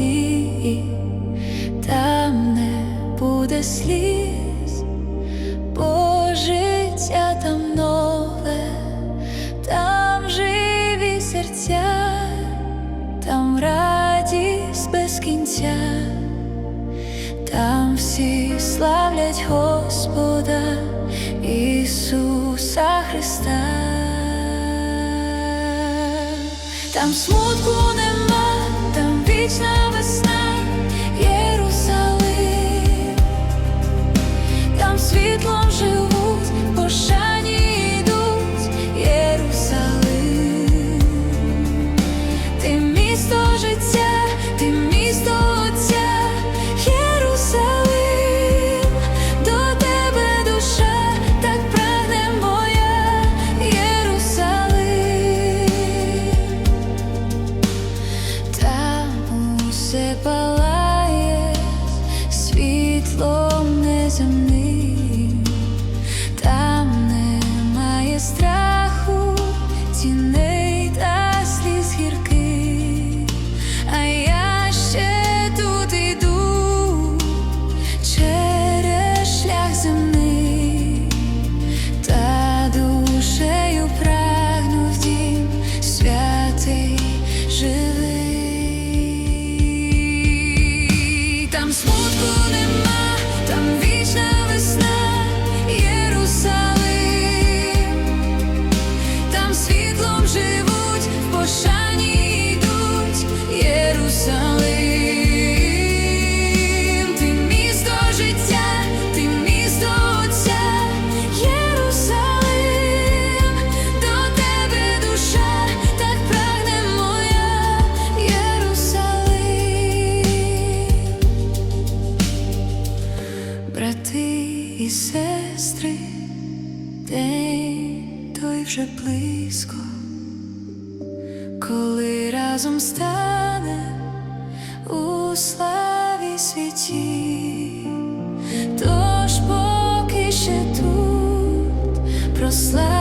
житті, там не буде сліз, бо життя там нове, там живі серця, там радість без кінця, там всі славлять Господа Ісуса Христа. Там смутку нема. Krishna It's long as I'm сестри, день той вже близько, коли разом стане у славі світі, тож поки ще тут прослав.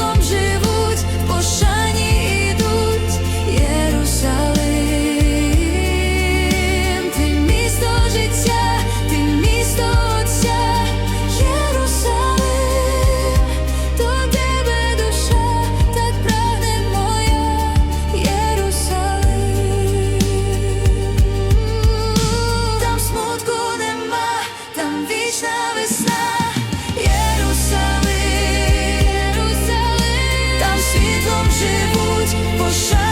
теплом жити. 是不计不舍。